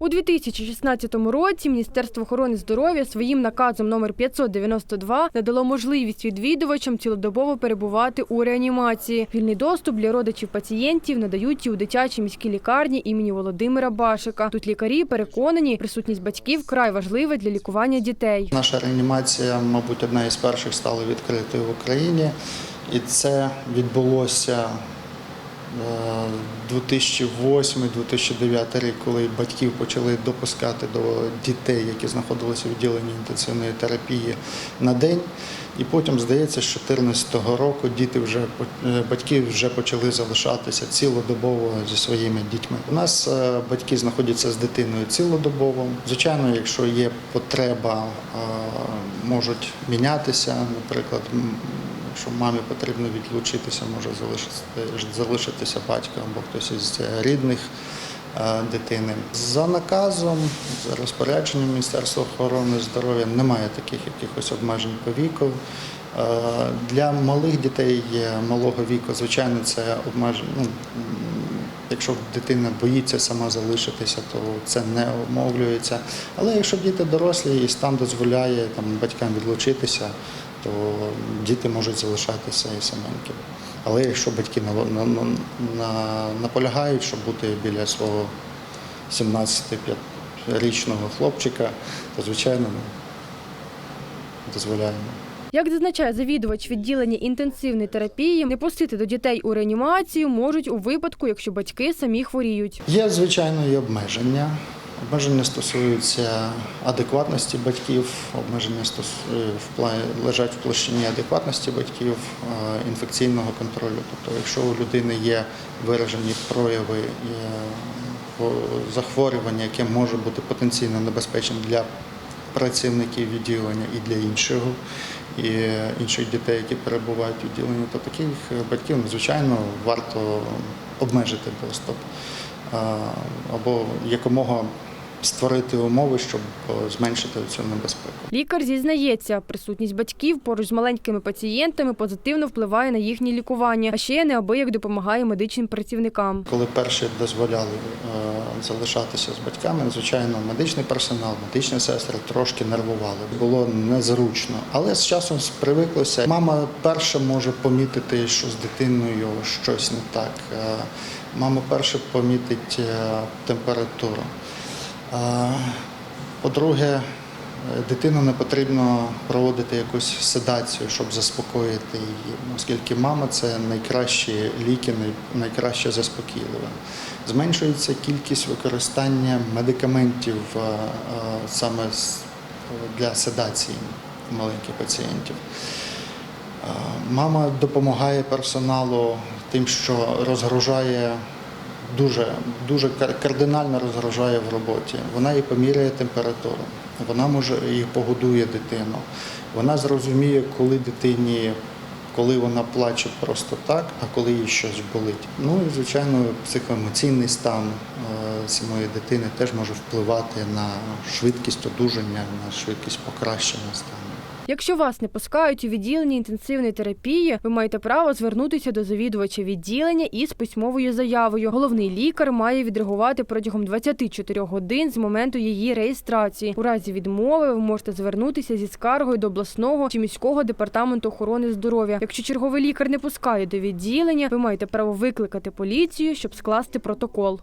У 2016 році Міністерство охорони здоров'я своїм наказом номер 592 надало можливість відвідувачам цілодобово перебувати у реанімації. Вільний доступ для родичів пацієнтів надають і у дитячій міській лікарні імені Володимира Башика. Тут лікарі переконані, присутність батьків край важлива для лікування дітей. Наша реанімація, мабуть, одна із перших стала відкритою в Україні, і це відбулося 2008-2009 рік, коли батьків почали допускати до дітей, які знаходилися у відділенні інтенсивної терапії на день. І потім здається, з 2014 року діти вже е, батьки вже почали залишатися цілодобово зі своїми дітьми. У нас е, батьки знаходяться з дитиною цілодобово. Звичайно, якщо є потреба, е, можуть мінятися. Наприклад, якщо мамі потрібно відлучитися, може залишитися, залишитися батько або хтось із рідних е, дитини. За наказом, за розпорядженням Міністерства охорони здоров'я немає таких якихось обмежень по віку. Е, Для малих дітей є малого віку, звичайно, це обмеження. Ну, якщо дитина боїться сама залишитися, то це не обмовлюється. Але якщо діти дорослі і стан дозволяє там, батькам відлучитися, то діти можуть залишатися і саменькі. Але якщо батьки на, на, на, на- наполягають, щоб бути біля свого 17-річного хлопчика, то звичайно ми дозволяємо. Як зазначає завідувач відділення інтенсивної терапії, не пустити до дітей у реанімацію можуть у випадку, якщо батьки самі хворіють. Є, звичайно, і обмеження. Обмеження стосуються адекватності батьків, обмеження плані лежать в площині адекватності батьків, е, інфекційного контролю. Тобто, якщо у людини є виражені прояви е, захворювання, яке може бути потенційно небезпечним для працівників відділення і для іншого, і е, інших дітей, які перебувають у відділенні, то таких батьків, ну, звичайно, варто обмежити доступ або якомога створити умови, щоб е, зменшити цю небезпеку. Лікар зізнається, присутність батьків поруч з маленькими пацієнтами позитивно впливає на їхнє лікування, а ще неабияк допомагає медичним працівникам. Коли перші дозволяли е, залишатися з батьками, звичайно, медичний персонал, медичні сестри трошки нервували. Було незручно, але з часом привиклося. Мама перша може помітити, що з дитиною щось не так. Е, Мама перша помітить температуру. По-друге, е, дитину не потрібно проводити якусь седацію, щоб заспокоїти її, оскільки мама це найкращі ліки, найкраще заспокійливе. Зменшується кількість використання медикаментів е, е, саме для седації маленьких пацієнтів. Мама допомагає персоналу тим, що розгружає дуже, дуже кар- кардинально розгружає в роботі. Вона і поміряє температуру, вона може і погодує дитину. Вона зрозуміє, коли дитині, коли вона плаче просто так, а коли їй щось болить. Ну і звичайно, психоемоційний стан е, самої дитини теж може впливати на швидкість одужання, на швидкість покращення стану. Якщо вас не пускають у відділення інтенсивної терапії, ви маєте право звернутися до завідувача відділення із письмовою заявою. Головний лікар має відреагувати протягом 24 годин з моменту її реєстрації. У разі відмови ви можете звернутися зі скаргою до обласного чи міського департаменту охорони здоров'я. Якщо черговий лікар не пускає до відділення, ви маєте право викликати поліцію, щоб скласти протокол.